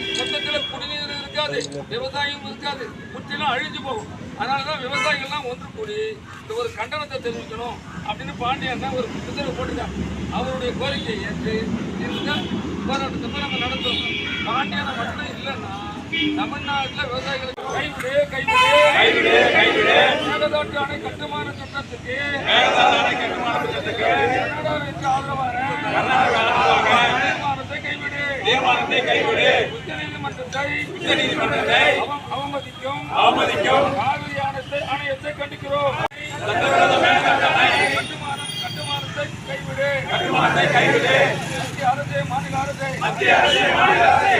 மொத்தத்துல குடிநீர் இருக்காது விவசாயம் இருக்காது முற்றிலும் அழிஞ்சு போகும். அதனாலதான் விவசாயிகள்லாம் ஒன்று கூடி இந்த ஒரு கண்டனத்தை தெரிவிக்கணும் அப்படின்னு பாண்டியன் தான் ஒரு புத்தகம் போட்டுட்டார். அவருடைய கோரிக்கையை ஏற்று இந்த போராட்டத்தை நம்ம நடத்துறோம். பாண்டியனை மட்டும் இல்லைன்னா தமிழ்நாட்டுல விவசாயிகளுக்கு கைவிடு கைவிடு. கைவிடு மேகதாட்டு அணை கட்டுமான சட்டத்துக்கு கர்நாடகாவிற்கு ஆதரவான தீர்மானத்தை கைவிடு தீர்மானத்தை கைவிடு உச்சநீதிமன்றத்தை உச்சநீதிமன்றத்தை அவமதிக்கும் அவமதிக்கும் காவிரி ஆணையத்தை ஆணையத்தை கண்டிக்கிறோம் கட்டுமானம் கட்டுமானத்தை கைவிடு. கட்டுமானத்தை கைவிடு மத்திய அரசே மாநில அரசே மத்திய அரசு மாநில அரசு.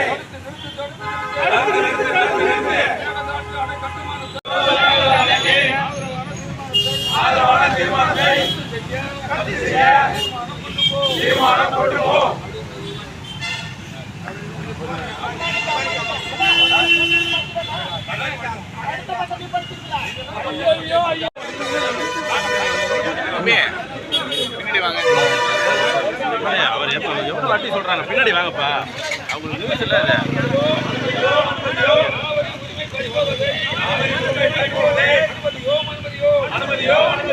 அவர் எப்ப எவ்வளவு வாட்டி சொல்றாங்க? பின்னாடி வாங்கப்பா. அவங்களுக்கு நியூஸ் இல்ல இது. அனுமதியோ அனுமதியோ.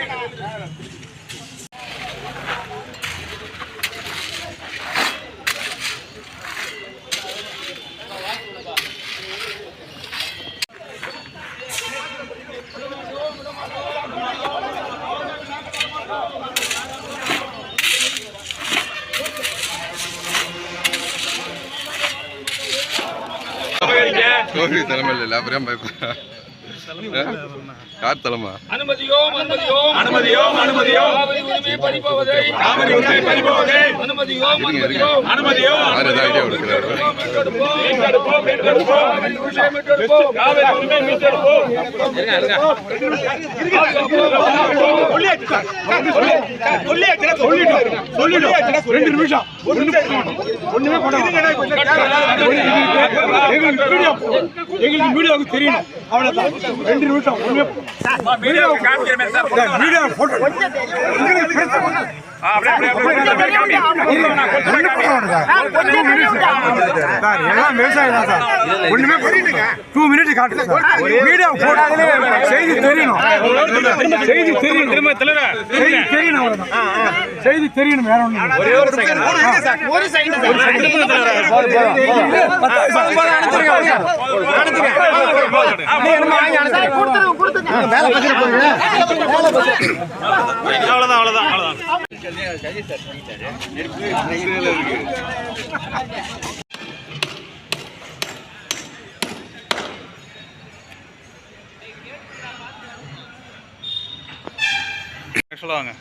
Todos gritaron el de la hambre, யார் தலைமை? அனுமதியோம் அனுமதியோம் அனுமதியோம் அனுமதியோம் காவிரி உரிமை பறிப்போவதை காவிரி உரிமை பறிபோவதை அனுமதியோம். அனுமதியோம் அனுமதியோம் யார் ஏதாவது ஐடியா கொடுக்குறாரு மீட்டெடுப்போம் மீட்டெடுப்போம். மீட்டெடுப்போம் காவிரி உரிமை மீட்டெடுப்போம். காவிரி உரிமை மீட்டெடுப்போம். ரெண்டு நிமிஷம். ஒண்ணுமே எங்களுக்கு மீடியாவுக்கு தெரியணும். அவ்வளவுதான் ரெண்டு நிமிஷம் ஒண்ணுமே மீடியாவுக்கு காமிக்கிறேன் சார் எல்லாம் விவசாயம் தான் சார் ஒண்ணுமே டூ மினிட் காட்டுங்க மீடியா போட்டோ செய்தி தெரியணும் செய்தி தெரியணும் திரும்ப செய்தி தெரியணும் செய்தி தெரியணும் வேற ஒண்ணு ஒரே ஒரு செகண்ட் ஒரு அவ்வளவுதான் அவ்வளவுதான் அவ்வளவுதான் சொல்லுவாங்க